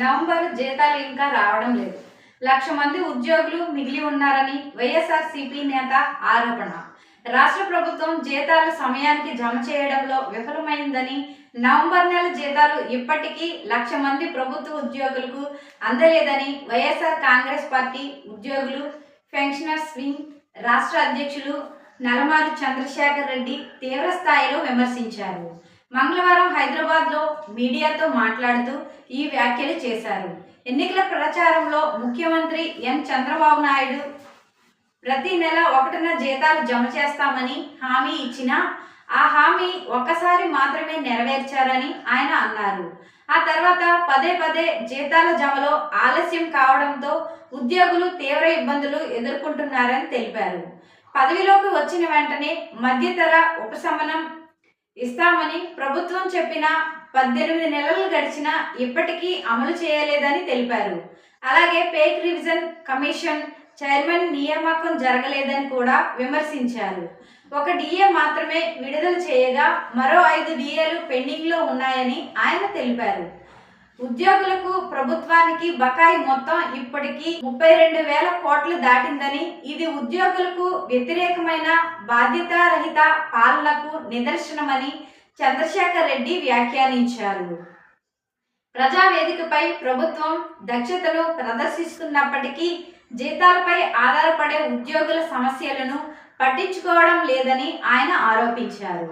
November జీతాలు ఇంకా రావడం లేదు. లక్ష మంది ఉద్యోగులు మిగిలి ఉన్నారని వైఎస్ఆర్ సిపి నేత ఆరోపణ. రాష్ట్ర ప్రభుత్వం జీతాలు సమయానికి జమ చేయడంలో విఫలమైందని నవంబర్ నెల జీతాలు ఇప్పటికీ లక్ష మంది ప్రభుత్వ ఉద్యోగులకు అందలేదని వైఎస్ఆర్ కాంగ్రెస్ పార్టీ ఉద్యోగులు పెన్షనర్స్ వింగ్ రాష్ట్ర అధ్యక్షులు నలమారు చంద్రశేఖర్ రెడ్డి తీవ్ర స్థాయిలో విమర్శించారు. మంగళవారం హైదరాబాద్లో మీడియాతో మాట్లాడుతూ ఈ వ్యాఖ్యలు చేశారు. ఎన్నికల ప్రచారంలో ముఖ్యమంత్రి ఎన్. చంద్రబాబు నాయుడు ప్రతి నెల ఒకటిన జీతాలు జమ చేస్తామని హామీ ఇచ్చినా ఆ హామీ ఒక్కసారి మాత్రమే నెరవేర్చారని ఆయన అన్నారు. ఆ తర్వాత పదే పదే జీతాల జమలో ఆలస్యం కావడంతో ఉద్యోగులు తీవ్ర ఇబ్బందులు ఎదుర్కొంటున్నారని తెలిపారు. పదవిలోకి వచ్చిన వెంటనే మధ్యతర ఉపశమనం ఇస్తామని ప్రభుత్వం చెప్పిన పద్దెనిమిది నెలలు గడిచినా ఇప్పటికీ అమలు చేయలేదని తెలిపారు. అలాగే పేక్ రివిజన్ కమిషన్ చైర్మన్ నియామకం జరగలేదని కూడా విమర్శించారు. ఒక డిఏ మాత్రమే విడుదల చేయగా మరో ఐదు డిఏలు పెండింగ్లో ఉన్నాయని ఆయన తెలిపారు. ఉద్యోగులకు ప్రభుత్వానికి బకాయి మొత్తం ఇప్పటికీ ముప్పై రెండు వేల కోట్లు దాటిందని ఇది ఉద్యోగులకు వ్యతిరేకమైన బాధ్యతారహిత పాలనకు నిదర్శనమని చంద్రశేఖర్ రెడ్డి వ్యాఖ్యానించారు. ప్రజావేదికపై ప్రభుత్వం దక్షతను ప్రదర్శిస్తున్నప్పటికీ జీతాలపై ఆధారపడే ఉద్యోగుల సమస్యలను పట్టించుకోవడం లేదని ఆయన ఆరోపించారు.